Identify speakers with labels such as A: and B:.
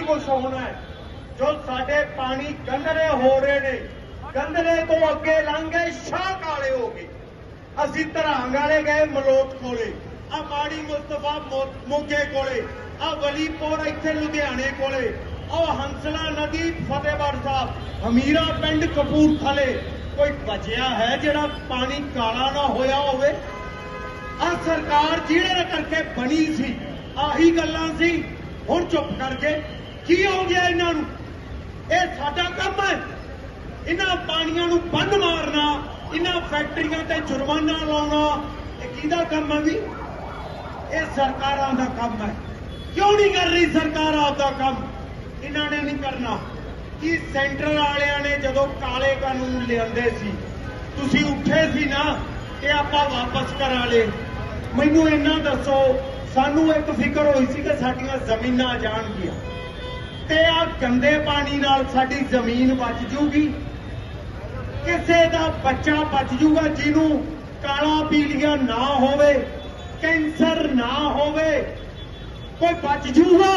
A: ਇਹੀ ਕੁਝ ਹੋਣਾ ਹੈ, ਜੋ ਸਾਡੇ ਪਾਣੀ ਗੰਦਲੇ ਹੋ ਰਹੇ ਨੇ ਗੰਦਲੇ ਤੋਂ ਅੱਗੇ ਲੰਘੇ ਸ਼ਾਹ ਕਾਲੇ ਹੋ ਗਏ। ਅਸੀਂ ਧਰਾਂਗ ਵਾਲੇ ਗਏ ਮਲੋਟ ਕੋਲੇ, ਆ ਮਾੜੀ ਮੁਸਤਫਾ ਮੋਗੇ ਕੋਲੇ, ਆ ਵਲੀਪੁਰ ਇੱਥੇ ਲੁਧਿਆਣੇ ਕੋਲੇ ਉਹ ਹੰਸਲਾ ਨਦੀ ਫਤਿਹਗੜ੍ਹ ਸਾਹਿਬ, ਹਮੀਰਾ ਪਿੰਡ ਕਪੂਰਥਲੇ। ਕੋਈ ਬਚਿਆ ਹੈ ਜਿਹੜਾ ਪਾਣੀ ਕਾਲਾ ਨਾ ਹੋਇਆ ਹੋਵੇ? ਆ ਸਰਕਾਰ ਜਿਹੜੇ ਕਰਕੇ ਬਣੀ ਸੀ, ਆਹੀ ਗੱਲਾਂ ਸੀ, ਹੁਣ ਚੁੱਪ ਕਰਕੇ ਕੀ ਹੋ ਗਿਆ ਇਹਨਾਂ ਨੂੰ? ਇਹ ਸਾਡਾ ਕੰਮ ਹੈ। ਇਹਨਾਂ ਪਾਣੀਆਂ ਨੂੰ ਬੰਦ ਮਾਰਨਾ, ਇਹਨਾਂ ਫੈਕਟਰੀਆਂ ਤੇ ਜੁਰਮਾਨਾ ਲਾਉਣਾ, ਇਹ ਕਿਹਦਾ ਕੰਮ ਹੈ ਵੀ? ਇਹ ਸਰਕਾਰਾਂ ਦਾ ਕੰਮ ਹੈ। ਕਿਉਂ ਨਹੀਂ ਕਰ ਰਹੀ ਸਰਕਾਰ ਆਪਦਾ ਕੰਮ? ਇਹਨਾਂ ਨੇ ਨਹੀਂ ਕਰਨਾ। ਕਿ ਸੈਂਟਰ ਵਾਲਿਆਂ ਨੇ ਜਦੋਂ ਕਾਲੇ ਕਾਨੂੰਨ ਲਿਆਂਦੇ ਸੀ, ਤੁਸੀਂ ਉੱਠੇ ਸੀ ਨਾ ਕਿ ਆਪਾਂ ਵਾਪਸ ਕਰਾ ਲਏ? ਮੈਨੂੰ ਇਹਨਾਂ ਦੱਸੋ, ਸਾਨੂੰ ਇੱਕ ਫਿਕਰ ਹੋਈ ਸੀ ਕਿ ਸਾਡੀਆਂ ਜ਼ਮੀਨਾਂ ਜਾਣਗੀਆਂ। ਤੇ ਆ ਗੰਦੇ ਪਾਣੀ ਨਾਲ ਸਾਡੀ ਜ਼ਮੀਨ ਬਚ ਜੂਗੀ। ਕਿਸੇ ਦਾ ਬੱਚਾ ਬਚ ਜੂਗਾ ਜਿਹਨੂੰ ਕਾਲਾ ਪੀਲੀਆ ਨਾ ਹੋਵੇ, ਕੈਂਸਰ ਨਾ ਹੋਵੇ, ਕੋਈ ਬਚ ਜੂਗਾ।